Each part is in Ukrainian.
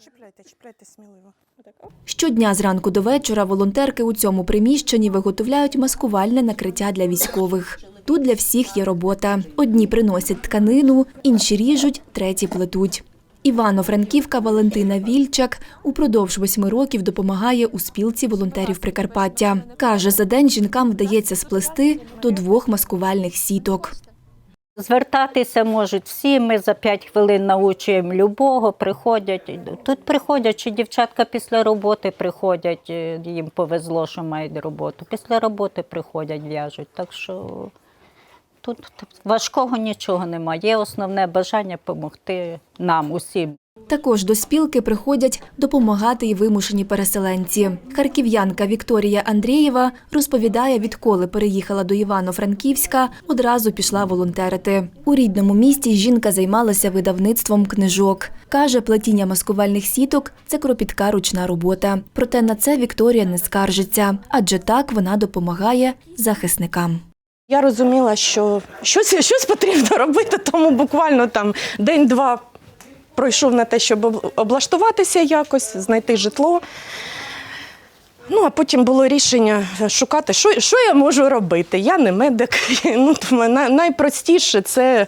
Чіпляйте, чіпляйте сміливо. Щодня зранку до вечора волонтерки у цьому приміщенні виготовляють маскувальне накриття для військових. Тут для всіх є робота. Одні приносять тканину, інші ріжуть, треті плетуть. Івано-Франківка Валентина Вільчак упродовж восьми років допомагає у спілці волонтерів Прикарпаття. Каже, за день жінкам вдається сплести до двох маскувальних сіток. Звертатися можуть всі. Ми за 5 хвилин научуємо любого. Приходять тут приходять чи дівчатка після роботи приходять. е, Їм повезло, що мають роботу. Після роботи приходять, в'яжуть. Так що тут важкого нічого немає. Є основне бажання допомогти нам усім. Також до спілки приходять допомагати й вимушені переселенці. Харків'янка Вікторія Андрієва розповідає, відколи переїхала до Івано-Франківська, одразу пішла волонтерити. У рідному місті жінка займалася видавництвом книжок. Каже, плетіння маскувальних сіток це кропітка ручна робота. Проте на це Вікторія не скаржиться, адже так вона допомагає захисникам. Я розуміла, що щось, щось потрібно робити, тому буквально там день-два пройшов на те, щоб об- облаштуватися якось, знайти житло. Ну, а потім було рішення шукати, що, що я можу робити. Я не медик. Ну, найпростіше це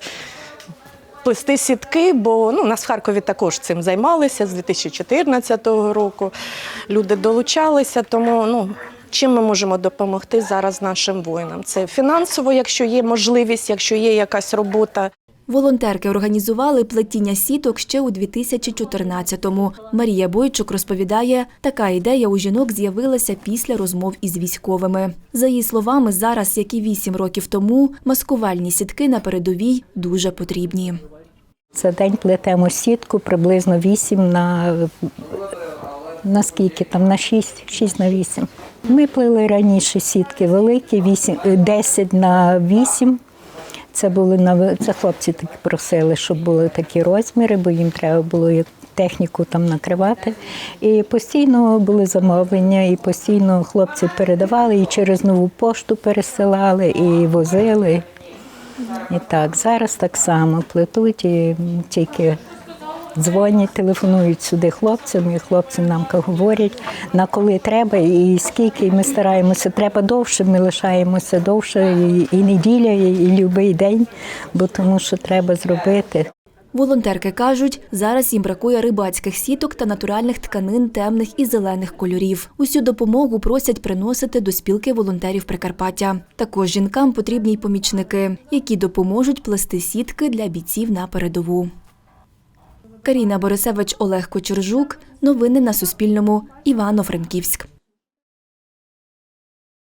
плести сітки, бо ну, нас в Харкові також цим займалися з 2014 року. Люди долучалися, тому ну, чим ми можемо допомогти зараз нашим воїнам? Це фінансово, якщо є можливість, якщо є якась робота. Волонтерки організували плетіння сіток ще у 2014-му. Марія Бойчук розповідає, така ідея у жінок з'явилася після розмов із військовими. За її словами, зараз, як і вісім років тому, маскувальні сітки на передовій дуже потрібні. За день плетемо сітку приблизно 8 на, на скільки там, на 6, 6 на 8. Ми плели раніше сітки великі, 8, е, 10 на 8. Це були на це хлопці такі просили, щоб були такі розміри, бо їм треба було техніку там накривати. І постійно були замовлення, і постійно хлопці передавали, і через нову пошту пересилали, і возили. І так, зараз так само плетуть і тільки дзвонять, телефонують сюди хлопцям, і хлопці нам говорять, на коли треба і скільки. Ми стараємося, треба довше, ми лишаємося довше і, і неділя, і, і будь-який день, бо тому що треба зробити. Волонтерки кажуть, зараз їм бракує рибацьких сіток та натуральних тканин темних і зелених кольорів. Усю допомогу просять приносити до спілки волонтерів Прикарпаття. Також жінкам потрібні й помічники, які допоможуть плести сітки для бійців на передову. Каріна Борисевич, Олег Кочержук. Новини на Суспільному. Івано-Франківськ.